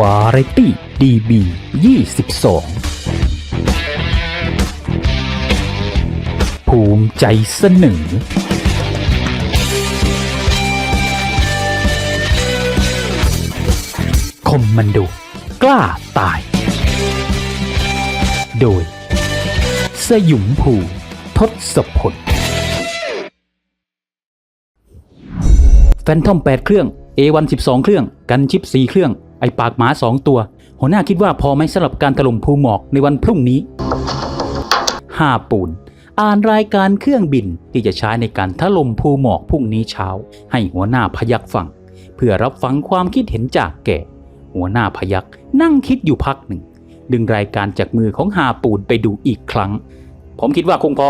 วาไรตี้ดีบี22 ภูมิใจเสนอคมมันโดกล้าตาย โดย สยุมภูทศพลแฟนทอม 8 เครื่อง A1 12 เครื่อง กันชิป 4 เครื่อง ไอปากหมา2ตัว หัวหน้าคิดว่าพอไหมสำหรับการถล่มภูหมอกในวันพรุ่งนี้5ปูน อ่านรายการเครื่องบินที่จะใช้ในการถล่มภูหมอกพรุ่งนี้เช้า ให้หัวหน้าพยักฟัง เพื่อรับฟังความคิดเห็นจากแกหัวหน้าพยักนั่งคิดอยู่พักหนึ่ง ดึงรายการจากมือของหาปูนไปดูอีกครั้ง ผมคิดว่าคงพอ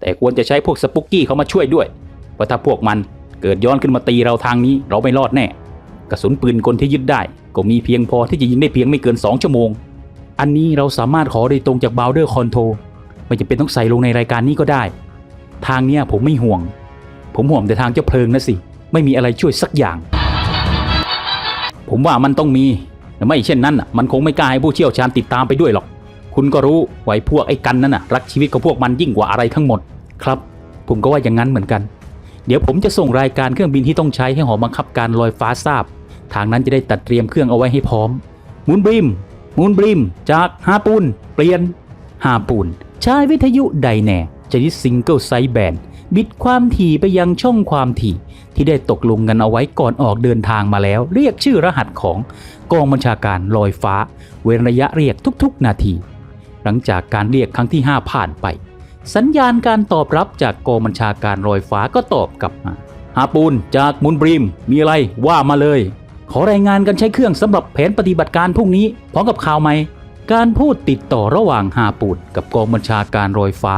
แต่ควรจะใช้พวกสปุกกี้เขามาช่วยด้วยเพราะถ้าพวกมันเกิดย้อนขึ้นมาตีเราทางนี้เราไม่รอดแน่ กระสุนปืนกลที่ยึดได้ ก็มีเพียงพอที่จะยิงได้เพียงไม่เกิน 2 ชั่วโมง อันนี้เราสามารถขอโดยตรงจากบาวเดอร์คอนโทรไม่จำเป็นต้องใส่ลงในรายการนี้ก็ได้ ทางเนี้ยผมไม่ห่วง ผมห่วงแต่ทางเจ้าเพลิงนะสิ ไม่มีอะไรช่วยสักอย่าง ผมว่ามันต้องมีไม่เช่นนั้นน่ะมันคงไม่กล้าให้ผู้เชี่ยวชาญติดตามไปด้วยหรอก คุณก็รู้ไว้พวกไอ้กันนั่นน่ะรักชีวิตของพวกมันยิ่งกว่าอะไรทั้งหมด ครับ ผมก็ว่าอย่างนั้นเหมือนกัน เดี๋ยวผมจะส่งรายการเครื่องบินที่ต้องใช้ให้หอบังคับการลอยฟ้าทราบ ทางนั้นจะได้ตัดเตรียมเครื่องเอาไว้ให้พร้อมมูนบริมมูนบริม จากฮาปูน เปลี่ยนฮาปูน ใช้วิทยุไดแน่ชนิดซิงเกิลไซส์แบนบิดความถี่ไปยังช่องความถี่ ที่ได้ตกลงกันเอาไว้ก่อนออกเดินทางมาแล้ว เรียกชื่อรหัสของกองบัญชาการลอยฟ้า เว้นระยะเรียกทุกๆ นาที หลังจากการเรียกครั้งที่ 5 ผ่านไป สัญญาณการตอบรับจากกองบัญชาการลอยฟ้าก็ตอบกลับมาฮาปูนจากมุนบริม มีอะไรว่ามาเลย ขอรายงานกันใช้เครื่องสำหรับแผนปฏิบัติการพรุ่งนี้พร้อมกับข่าวใหม่ การพูดติดต่อระหว่างฮาปูนกับกองบัญชาการลอยฟ้า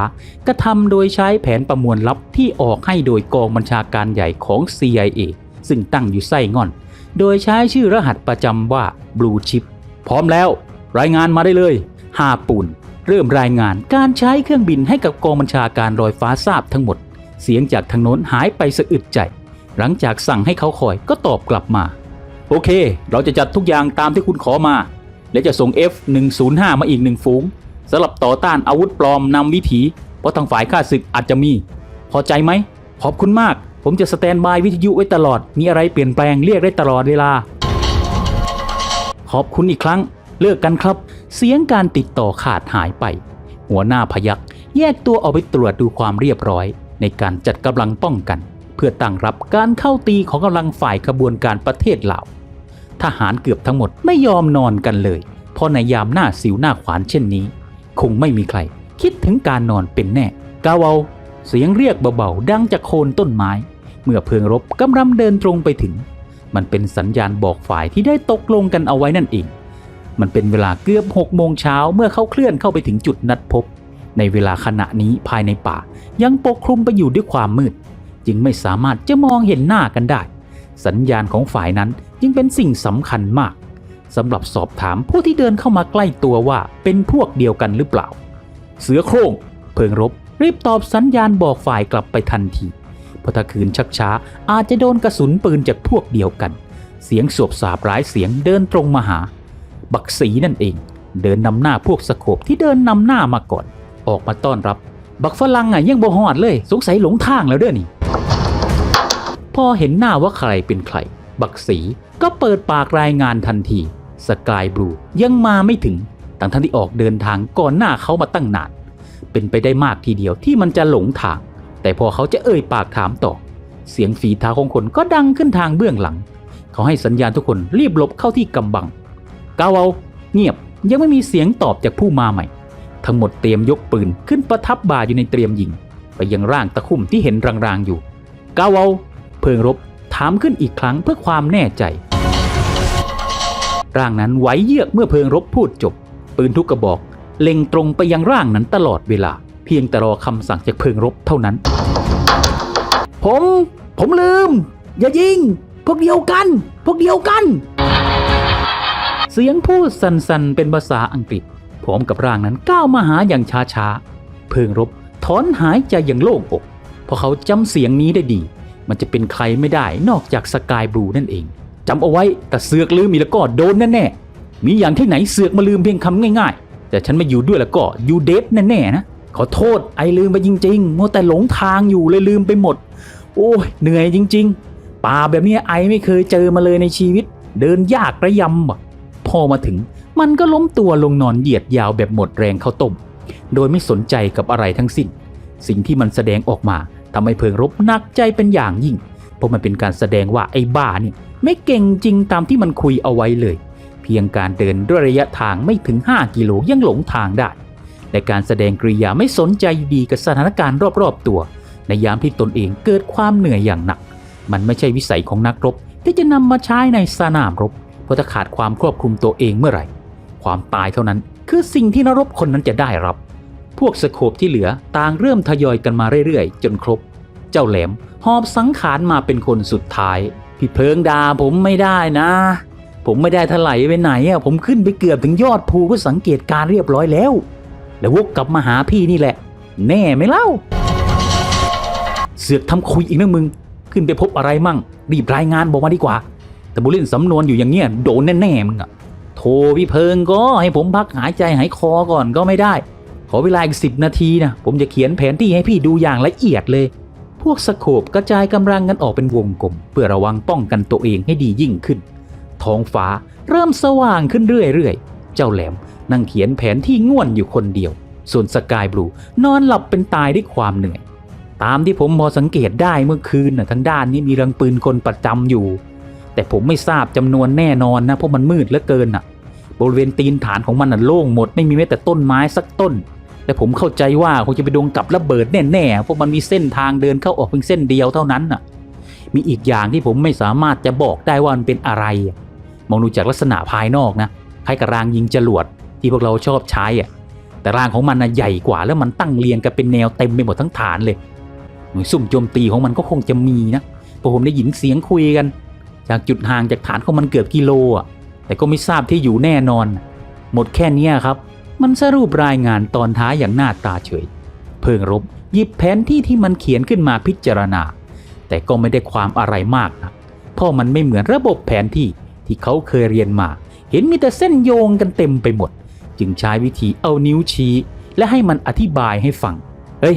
กระทำโดยใช้แผนประมวลลับที่ออกให้โดยกองบัญชาการใหญ่ของ CIA ซึ่งตั้งอยู่ไส้งอน โดยใช้ชื่อรหัสประจำว่า Blue Chip พร้อมแล้ว รายงานมาได้เลยฮาปูนเริ่มรายงานการใช้เครื่องบินให้กับกองบัญชาการลอยฟ้าทราบทั้งหมด เสียงจากทางโน้นหายไปสะอึดใจ หลังจากสั่งให้เขาคอยก็ตอบกลับมา โอเค เราจะจัดทุกอย่างตามที่คุณขอมา และจะส่ง F105 มาอีกหนึ่งฝูงสำหรับต่อต้านอาวุธปลอมนำวิถี เพราะทางฝ่ายข้าศึกอาจจะมี พอใจไหม ขอบคุณมาก ผมจะสแตนบายวิทยุไว้ตลอด มีอะไรเปลี่ยนแปลงเรียกได้ตลอดเวลา ขอบคุณอีกครั้ง เลิกกันครับ เสียงการติดต่อขาดหายไป หัวหน้าพยักแยกตัวออกไปตรวจดูความเรียบร้อย ในการจัดกำลังป้องกัน เพื่อตั้งรับการเข้าตีของกำลังฝ่ายขบวนการประเทศลาว ทหารเกือบทั้งหมดไม่ยอมนอนกันเลย เพราะในยามหน้าสิวหน้าขวานเช่นนี้ คงไม่มีใคร คิดถึงการนอนเป็นแน่ กาวเอาเสียงเรียกเบาๆดังจากโคนต้นไม้ เมื่อเพลิงรบกำลังเดินตรงไปถึง มันเป็นสัญญาณบอกฝ่ายที่ได้ตกลงกันเอาไว้นั่นเอง มันเป็นเวลาเกือบ6โมงเช้าเมื่อเขาเคลื่อนเข้าไปถึงจุดนัดพบ ในเวลาขณะนี้ภายในป่า ยังปกคลุมไปอยู่ด้วยความมืด จึงไม่สามารถจะมองเห็นหน้ากันได้ สัญญาณของฝ่ายนั้น จึงเป็นสิ่งสำคัญมากสำหรับสอบถามผู้ที่เดินเข้ามาใกล้ตัวว่าเป็นพวกเดียวกันหรือเปล่า เสือโคร่งเพิงรบรีบตอบสัญญาณบอกฝ่ายกลับไปทันทีเพราะถ้าคืนชักช้าอาจจะโดนกระสุนปืนจากพวกเดียวกัน เสียงสวบสาบร้ายเสียงเดินตรงมาหา บักสีนั่นเอง เดินนำหน้าพวกสโคบที่เดินนำหน้ามาก่อน ออกมาต้อนรับ บักฝรั่งอะยังบ่ฮอดเลย สงสัยหลงทางแล้วเด้อนี่ พอเห็นหน้าว่าใครเป็นใคร บักสีก็เปิดปากรายงานทันทีสกายบลูยังมาไม่ถึงตั้งท่านที่ออกเดินทางก่อนหน้าเขามาตั้งนาน เป็นไปได้มากทีเดียวที่มันจะหลงทาง แต่พอเขาจะเอ่ยปากถามต่อ เสียงฝีเท้าของคนก็ดังขึ้นทางเบื้องหลัง เขาให้สัญญาณทุกคนรีบหลบเข้าที่กำบังกาวเอาเงียบยังไม่มีเสียงตอบจากผู้มาใหม่ ทั้งหมดเตรียมยกปืนขึ้นประทับบ่าอยู่ในเตรียมยิง ไปยังร่างตะคุ่มที่เห็นรางๆอยู่กาวเอาเพิงรบ ถามขึ้นอีกครั้งเพื่อความแน่ใจ ร่างนั้นไหวเยือกเมื่อเพิงรบพูดจบ ปืนทุกกระบอก เล็งตรงไปยังร่างนั้นตลอดเวลา เพียงแต่รอคำสั่งจากเพิงรบเท่านั้น ผม ผมลืม อย่ายิง พวกเดียวกัน พวกเดียวกัน เสียงพูดสั่นๆเป็นภาษาอังกฤษพร้อมกับร่างนั้นก้าวมาหาอย่างช้าๆเพิงรบถอนหายใจอย่างโล่งอก เพราะเขาจำเสียงนี้ได้ดี มันจะเป็นใครไม่ได้นอกจากสกายบลูนั่นเองจำเอาไว้แต่เสือกลืมอีแล้วก็โดนแน่ๆมีอย่างที่ไหนเสือกมาลืมเพียงคำง่ายๆ แต่ฉันม่อยู่ด้วยแล้วก็ยูเดฟแน่ๆนะขอโทษไอลืมไปจริงๆมัวแต่หลงทางอยู่เลยลืมไปหมด โอ้ยเหนื่อยจริง ๆ ป่าแบบนี้ไอไม่เคยเจอมาเลยในชีวิต เดินยากระยำพอมาถึง มันก็ล้มตัวลงนอนเหยียดยาวแบบหมดแรงเข้าต้ม โดยไม่สนใจกับอะไรทั้งสิ้น สิ่งที่มันแสดงออกมา ทำให้เพิงรบหนักใจเป็นอย่างยิ่ง เพราะมันเป็นการแสดงว่าไอ้บ้าเนี่ยไม่เก่งจริงตามที่มันคุยเอาไว้เลย เพียงการเดินด้วยระยะทางไม่ถึง 5 กิโลยังหลงทางได้และการแสดงกริยาไม่สนใจดีกับสถานการณ์รอบๆตัว ในยามที่ตนเองเกิดความเหนื่อยอย่างหนัก มันไม่ใช่วิสัยของนักรบ ที่จะนำมาใช้ในสนามรบ เพราะถ้าขาดความควบคุมตัวเองเมื่อไหร่ ความตายเท่านั้น คือสิ่งที่นกรบคนนั้นจะได้รับ พวกสโคบที่เหลือต่างเริ่มทยอยกันมาเรื่อยๆ จนครบ เจ้าแหลมหอบสังขารมาเป็นคนสุดท้าย พี่เพลิงดาผมไม่ได้นะ ผมไม่ได้ถลายไปไหนอะผมขึ้นไปเกือบถึงยอดภูเพื่อสังเกตการเรียบร้อยแล้ว แล้ววกกลับมาหาพี่นี่แหละ แน่ไหมเล่า เสือกทำคุยอีกนะมึง ขึ้นไปพบอะไรมั่ง รีบรายงานบอกมาดีกว่า แต่บุเล่นสำนวนอยู่อย่างเงี้ยโดนแน่ๆมึงอะโทรพี่เพิงก็ให้ผมพักหายใจหายคอก่อนก็ไม่ได้ ขอเวลาอีกสิบนาทีนะ ผมจะเขียนแผนที่ให้พี่ดูอย่างละเอียดเลย พวกสโคบกระจายกำลังกันออกเป็นวงกลม เพื่อระวังป้องกันตัวเองให้ดียิ่งขึ้น ท้องฟ้าเริ่มสว่างขึ้นเรื่อยๆ เจ้าแหลมนั่งเขียนแผนที่ง่วนอยู่คนเดียว ส่วนสกายบลูนอนหลับเป็นตายด้วยความเหนื่อย ตามที่ผมพอสังเกตได้เมื่อคืนน่ะทางด้านนี้มีรังปืนคนประจำอยู่ แต่ผมไม่ทราบจำนวนแน่นอนนะเพราะมันมืดเหลือเกินน่ะบริเวณตีนฐานของมันน่ะโล่งหมดไม่มีแม้แต่ต้นไม้สักต้น แต่ผมเข้าใจว่าคงจะไปโดนกับระเบิดแน่ๆเพราะมันมีเส้นทางเดินเข้าออกเพียงเส้นเดียวเท่านั้นน่ะ มีอีกอย่างที่ผมไม่สามารถจะบอกได้ว่ามันเป็นอะไร มองดูจากลักษณะภายนอกนะคล้ายกับรางยิงจรวดที่พวกเราชอบใช้อะแต่รางของมันน่ะใหญ่กว่าแล้วมันตั้งเรียงกันเป็นแนวเต็มไปหมดทั้งฐานเลยหน่วยซุ่มโจมตีของมันก็คงจะมีนะพราะผมได้ยินเสียงคุยกัน จากจุดห่างจากฐานของมันเกือบกิโลอะแต่ก็ไม่ทราบที่อยู่แน่นอน หมดแค่นี้ครับ มันสรุปรายงานตอนท้ายอย่างหน้าตาเฉย เพิงรบหยิบแผนที่ที่มันเขียนขึ้นมาพิจารณา แต่ก็ไม่ได้ความอะไรมากนะเพราะมันไม่เหมือนระบบแผนที่ที่เขาเคยเรียนมา เห็นมีแต่เส้นโยงกันเต็มไปหมด จึงใช้วิธีเอานิ้วชี้ และให้มันอธิบายให้ฟังเฮ้ย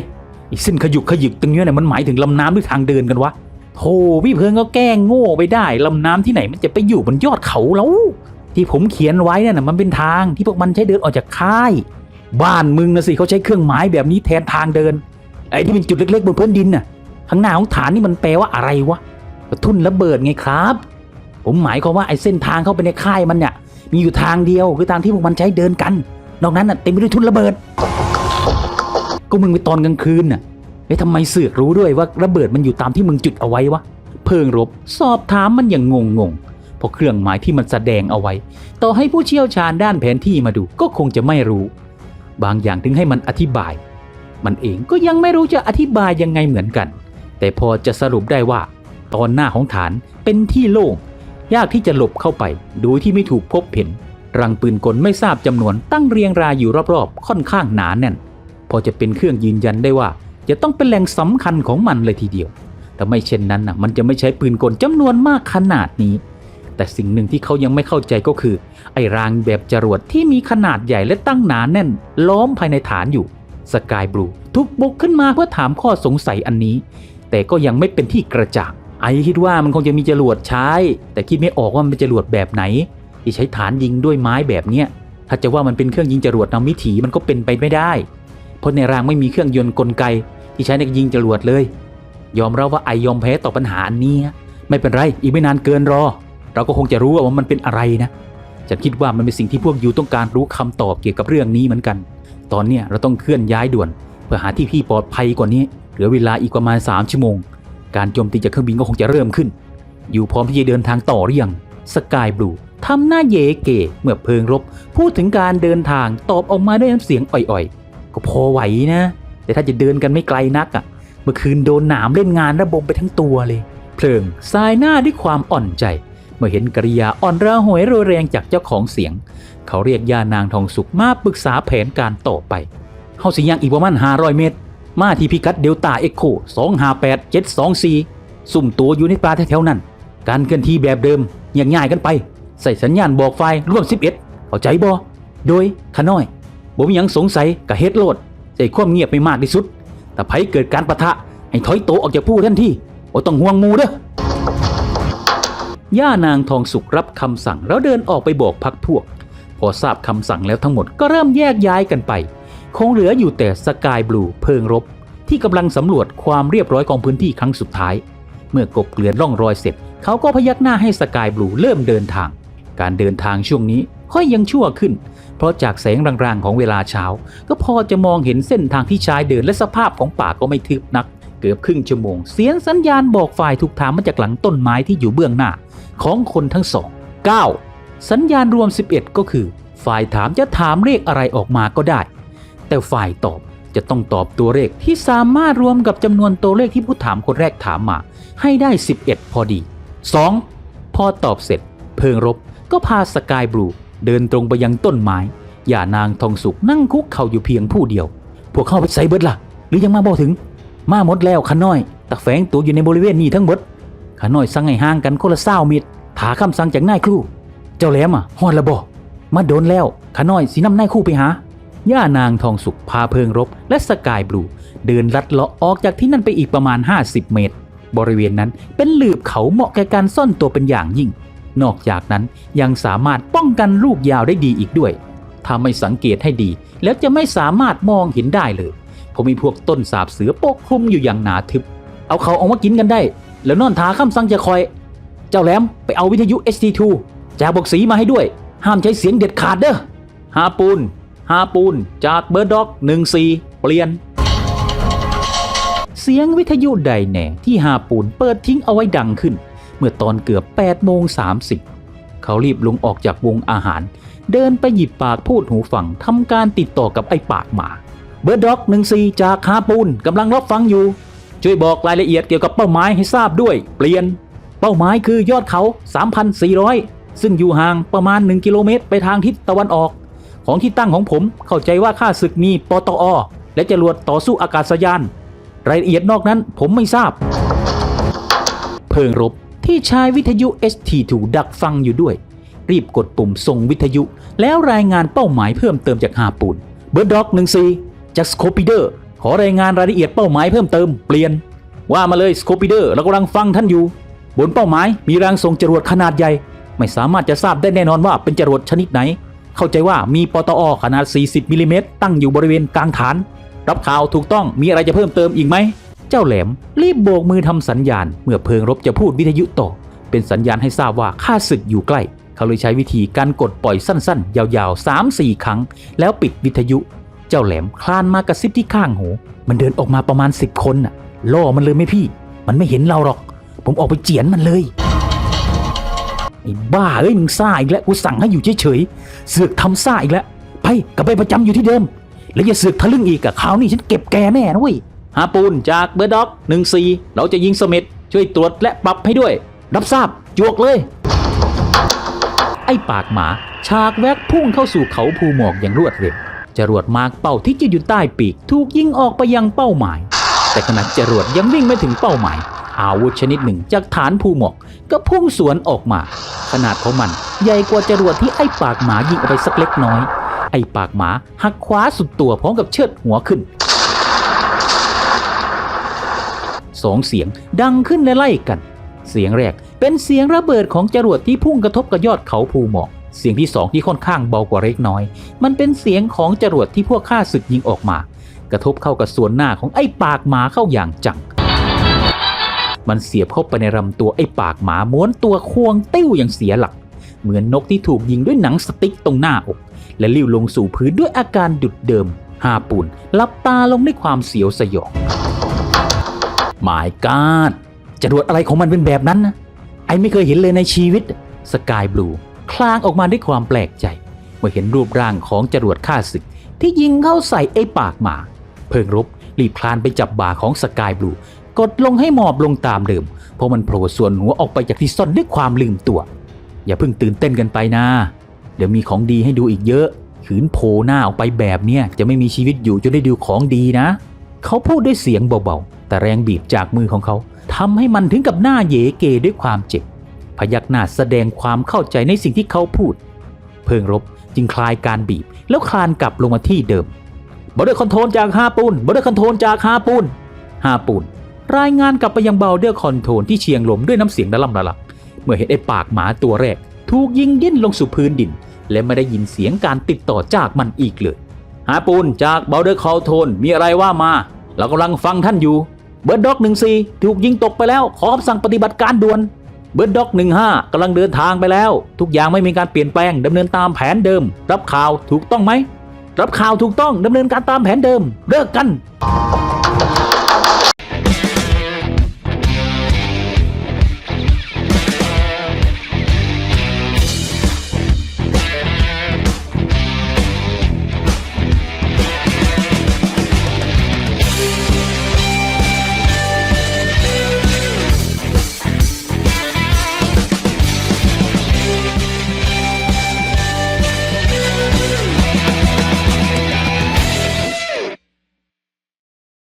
อีเส้นขยุกขยิกตรงนี้เนี่ยมันหมายถึงลำน้ำหรือทางเดินกันวะโธ่พี่เพิงก็แกล้งโง่ไปได้ลำน้ำที่ไหนมันจะไปอยู่บนยอดเขาแล้ว ที่ผมเขียนไว้นั่นนะมันเป็นทางที่พวกมันใช้เดินออกจากค่าย บ้านมึงนะสิเขาใช้เครื่องหมายแบบนี้แทนทางเดิน ไอ้ที่เป็นจุดเล็กๆบนพื้นดินน่ะข้างหน้าของฐานนี่มันแปลว่าอะไรวะกระทุ่นระเบิดไงครับ ผมหมายความว่าไอ้เส้นทางเข้าไปในค่ายมันเนี่ยมีอยู่ทางเดียวคือทางที่พวกมันใช้เดินกัน นอกนั้นน่ะเต็มไปด้วยทุ่นระเบิด ก็มึงไปตอนกลางคืนน่ะเอ๊ะทำไมเสือกรู้ด้วยว่าระเบิดมันอยู่ตามที่มึงจุดเอาไว้วะเพิงรบ สอบถามมันอย่างงงง เพราะเครื่องหมายที่มันแสดงเอาไว้ ต่อให้ผู้เชี่ยวชาญด้านแผนที่มาดูก็คงจะไม่รู้ บางอย่างถึงให้มันอธิบาย มันเองก็ยังไม่รู้จะอธิบายยังไงเหมือนกัน แต่พอจะสรุปได้ว่า ตอนหน้าของฐานเป็นที่โล่งยากที่จะหลบเข้าไป โดยที่ไม่ถูกพบเห็น รังปืนกลไม่ทราบจำนวนตั้งเรียงรายอยู่รอบๆ ค่อนข้างหนาแน่น พอจะเป็นเครื่องยืนยันได้ว่า จะต้องเป็นแหล่งสำคัญของมันเลยทีเดียว แต่ไม่เช่นนั้นนะมันจะไม่ใช้ปืนกลจำนวนมากขนาดนี้ แต่สิ่งหนึ่งที่เขายังไม่เข้าใจก็คือ ไอ้รางแบบจรวดที่มีขนาดใหญ่และตั้งหนาแน่น ล้อมภายในฐานอยู่สกายบลูทุกบุกขึ้นมาเพื่อถามข้อสงสัยอันนี้ แต่ก็ยังไม่เป็นที่กระจ่างไอคิดว่ามันคงจะมีจรวดใช้ แต่คิดไม่ออกว่ามันเป็นจรวดแบบไหน ที่ใช้ฐานยิงด้วยไม้แบบเนี้ยถ้าจะว่ามันเป็นเครื่องยิงจรวดนำวิถีมันก็เป็นไปไม่ได้ เพราะในรางไม่มีเครื่องยนต์กลไก ที่ใช้ในการยิงจรวดเลย ยอมรับว่าไอยอมแพ้ต่อปัญหาอันนี้ ไม่เป็นไรอีกไม่นานเกินรอ เราก็คงจะรู้ว่ามันเป็นอะไรนะฉันคิดว่ามันเป็นสิ่งที่พวกยูต้องการรู้คำตอบเกี่ยวกับเรื่องนี้เหมือนกัน ตอนเนี้ยเราต้องเคลื่อนย้ายด่วน เพื่อหาที่ที่ปลอดภัยกว่านี้ เหลือเวลาอีกประมาณ 3 ชั่วโมง การโจมตีจากเครื่องบินก็คงจะเริ่มขึ้น อยู่พร้อมที่จะเดินทางต่อหรือยังสกายบลูทำหน้าเยเกเมื่อเพลิงรบ พูดถึงการเดินทางตอบออกมาด้วยน้ำเสียงอ่อยๆ ก็พอไหวนะ แต่ถ้าจะเดินกันไม่ไกลนักอะ่ะ เมื่อคืนโดนหนามเล่นงานระบมไปทั้งตัวเลย เพลิงสายหน้าด้วยความอ่อนใจ มื่อเห็นกริยาอ่อนระหวยโรยแรงจากเจ้าของเสียง เขาเรียกย่านางทองสุขมาปรึกษาแผนการต่อไปเฮาสิยังอีกประมาณ500 เมตร มาที่พิกัดเดลต้าเอ็กโค258 724 สุ่มตัวอยู่ในป่าแถวๆนั้น การเคลื่อนที่แบบเดิมอย่างง่ายกันไป ใส่สัญญาณบอกไฟร่วม 11 เข้าใจบ่โดยขน้อยบ่มีหยังสงสัยกับเฮ็ดโลดใจความเงียบไม่มากที่สุดแต่ไผเกิดการประทะให้ถอยโตออกจากผู้ทันทีบ่ต้องห่วงมูเด้อ ย่านางทองสุกรับคำสั่งแล้วเดินออกไปบอกพักพวก พอทราบคำสั่งแล้วทั้งหมดก็เริ่มแยกย้ายกันไป คงเหลืออยู่แต่สกายบลูเพิงรบ ที่กำลังสำรวจความเรียบร้อยของพื้นที่ครั้งสุดท้าย เมื่อกบเกลื่อนร่องรอยเสร็จ เขาก็พยักหน้าให้สกายบลูเริ่มเดินทาง การเดินทางช่วงนี้ค่อยยังชั่วขึ้น เพราะจากแสงรางๆของเวลาเช้า ก็พอจะมองเห็นเส้นทางที่ชายเดินและสภาพของป่าก็ไม่ทึบนัก เกือบครึ่งชั่วโมง เสียงสัญญาณบอกฝ่ายถูกถามมาจากหลังต้นไม้ที่อยู่เบื้องหน้า ของคนทั้งสอง 9. สัญญาณรวม 11 ก็คือ ฝ่ายถามจะถามเลขอะไรออกมาก็ได้ แต่ฝ่ายตอบจะต้องตอบตัวเลขที่สามารถรวมกับจำนวนตัวเลขที่ผู้ถามคนแรกถามมา ให้ได้ 11 พอดี 2. พอตอบเสร็จ เพิงรบก็พาสกายบลูเดินตรงไปยังต้นไม้อย่านางทองสุกนั่งคุกเข่าอยู่เพียงผู้เดียว พวกเข้าไปใส่เบิดล่ะ หรือยังมาบอกถึง มาหมดแล้วขาน้อยตะแฝงตัวอยู่ในบริเวณนี้ทั้งหมดขาน้อยสั่งให้ห่างกันคนละเศร้ามิดถาคำสั่งจากนายครูเจ้าแหลมอะฮอดละบ่มาโดนแล้วขาน้อยสีน้ำนายคู่ไปหาย่านางทองสุกพาเพิงรบ และสกายบลูเดินลัดเลาะออกจากที่นั่นไปอีกประมาณ 50 เมตร บริเวณนั้นเป็นหลืบเขาเหมาะแก่การซ่อนตัวเป็นอย่างยิ่ง นอกจากนั้นยังสามารถป้องกันลูกยาวได้ดีอีกด้วย ถ้าไม่สังเกตให้ดี แล้วจะไม่สามารถมองเห็นได้เลย เพราะมีพวกต้นสาบเสือปกคลุมอยู่อย่างหนาทึบ เอาเขาออกมากินกันได้ แล้วนอนทาคำสั่งจะคอย เจ้าแหลมไปเอาวิทยุ ST2 จากบกสีมาให้ด้วย ห้ามใช้เสียงเด็ดขาดเด้อฮาปูนฮาปูนจากเบอร์ด็อก14เปลี่ยน เสียงวิทยุใดแหน่ที่ฮาปูนเปิดทิ้งเอาไว้ดังขึ้น เมื่อตอนเกือบ8โมง30 เขารีบลงออกจากวงอาหาร เดินไปหยิบปากพูดหูฟังทำการติดต่อกับไอ้ปากหมา เบอร์ด็อก14จากฮาปูนกำลังรับฟังอยู่ ช่วยบอกรายละเอียดเกี่ยวกับเป้าหมายให้ทราบด้วย เปลี่ยน เป้าหมายคือยอดเขา 3,400 ซึ่งอยู่ห่างประมาณ 1 กิโลเมตร ไปทางทิศตะวันออก ของที่ตั้งของผมเข้าใจว่าค่าศึกมีปตอ และจรวดต่อสู้อากาศยาน รายละเอียดนอกนั้นผมไม่ทราบ เพิงรบที่ใช้วิทยุ ST2 ดักฟังอยู่ด้วย รีบกดปุ่มส่งวิทยุ แล้วรายงานเป้าหมายเพิ่มเติมจากฮาปูนเบิร์ดด็อก14 จากสโคปิเดอร์ขอรายงานรายละเอียดเป้าหมายเพิ่มเติมเปลี่ยน ว่ามาเลยสโคปิเดอร์เรากำลังฟังท่านอยู่ บนเป้าหมายมีรางส่งจรวดขนาดใหญ่ ไม่สามารถจะทราบได้แน่นอนว่าเป็นจรวดชนิดไหน เข้าใจว่ามีปตอขนาด 40มิลลิเมตรตั้งอยู่บริเวณกลางฐาน รับข่าวถูกต้องมีอะไรจะเพิ่มเติมอีกไหมเจ้าแหลมรีบโบกมือทำสัญญาณ เมื่อเพิงรบจะพูดวิทยุต่อเป็นสัญญาณให้ทราบว่าข้าศึกอยู่ใกล้ เขาเลยใช้วิธีการกดปล่อยสั้นๆ ยาวๆ 3-4 ครั้ง แล้วปิดวิทยุ เจ้าแหลมคลานมากระซิบที่ข้างหู มันเดินออกมาประมาณ10คนน่ะ ล่อมันเลยไหมพี่ มันไม่เห็นเราหรอก ผมออกไปเจียนมันเลยไอ้บ้าเอ้ยมึงซ่าอีกแล้วกูสั่งให้อยู่เฉยๆเสือกทำซ่าอีกแล้วไปกลับไปประจำอยู่ที่เดิม แล้วอย่าเสือกทะลึ่งอีกอะคราวนี้ฉันเก็บแกแน่นะเว้ยฮาปูนจากเบอร์ด็อก14เราจะยิงสเม็ดช่วยตรวจและปรับให้ด้วย รับทราบจวกเลย ไอ้ปากหมา ฉากแวกพุ่งเข้าสู่เขาภูหมอกอย่างรวดเร็ว จรวดมาร์กเป้าที่จะอยู่ใต้ปีก ถูกยิงออกไปยังเป้าหมาย แต่ขณะจรวดยังวิ่งไม่ถึงเป้าหมาย อาวุธชนิดหนึ่งจากฐานภูหมอกก็พุ่งสวนออกมา ขนาดของมันใหญ่กว่าจรวดที่ไอ้ปากหมายิงออกไปสักเล็กน้อย ไอ้ปากหมาหักขวาสุดตัวพร้อมกับเชิดหัวขึ้นสองเสียงดังขึ้นไล่กัน เสียงแรกเป็นเสียงระเบิดของจรวดที่พุ่งกระทบกับยอดเขาภูหมอก เสียงที่สองที่ค่อนข้างเบากว่าเล็กน้อย มันเป็นเสียงของจรวดที่พวกข้าศึกยิงออกมา กระทบเข้ากับส่วนหน้าของไอ้ปากหมาเข้าอย่างจัง มันเสียบเข้าไปในลำตัวไอ้ปากหมาม้วนตัวควงติ้วอย่างเสียหลัก เหมือนนกที่ถูกยิงด้วยหนังสติ๊กตรงหน้าอก และลิ้วลงสู่พื้นด้วยอาการดุดเดิมฮาปูนหลับตาลงด้วยความเสียวสยองหมายกาดจรวดอะไรของมันเป็นแบบนั้นนะไอไม่เคยเห็นเลยในชีวิตสกายบลู คลางออกมาด้วยความแปลกใจ เมื่อเห็นรูปร่างของจรวดฆ่าศึก ที่ยิงเข้าใส่ไอ้ปากหมา เพิ่งรบรีบคลานไปจับบ่าของสกายบลูกดลงให้หมอบลงตามเดิม เพราะมันโผล่ส่วนหัวออกไปจากที่ซ่อนด้วยความลืมตัว อย่าเพิ่งตื่นเต้นกันไปนะ เดี๋ยวมีของดีให้ดูอีกเยอะ ขืนโผล่หน้าออกไปแบบเนี้ยจะไม่มีชีวิตอยู่จนได้ดูของดีนะ เขาพูดด้วยเสียงเบาๆ แต่แรงบีบจากมือของเขาทำให้มันถึงกับหน้าเยเกด้วยความเจ็บ พยักหน้าแสดงความเข้าใจในสิ่งที่เขาพูด เพิงรบจึงคลายการบีบ แล้วคลานกลับลงมาที่เดิมบอร์เดอร์คอนโทรลจากฮาปูนบอร์เดอร์คอนโทรลจากฮาปูนฮาปูนรายงานกลับไปยังเบลเดอร์คอนโทรลที่เชียงลมด้วยน้ำเสียงระลำระลักเมื่อเห็นไอ้ปากหมาตัวแรก ถูกยิงดิ้นลงสู่พื้นดิน และไม่ได้ยินเสียงการติดต่อจากมันอีกเลยฮาปูนจากเบลเดอร์คอนโทรลมีอะไรว่ามา เรากำลังฟังท่านอยู่เบิร์ดด็อกหนึ่งสี่ถูกยิงตกไปแล้วขอคำสั่งปฏิบัติการด่วน เบิร์ดด็อก 15 กำกำลังเดินทางไปแล้ว ทุกอย่างไม่มีการเปลี่ยนแปลงดำเนินตามแผนเดิม รับข่าวถูกต้องไหม รับข่าวถูกต้องดำเนินการตามแผนเดิม เลิกกัน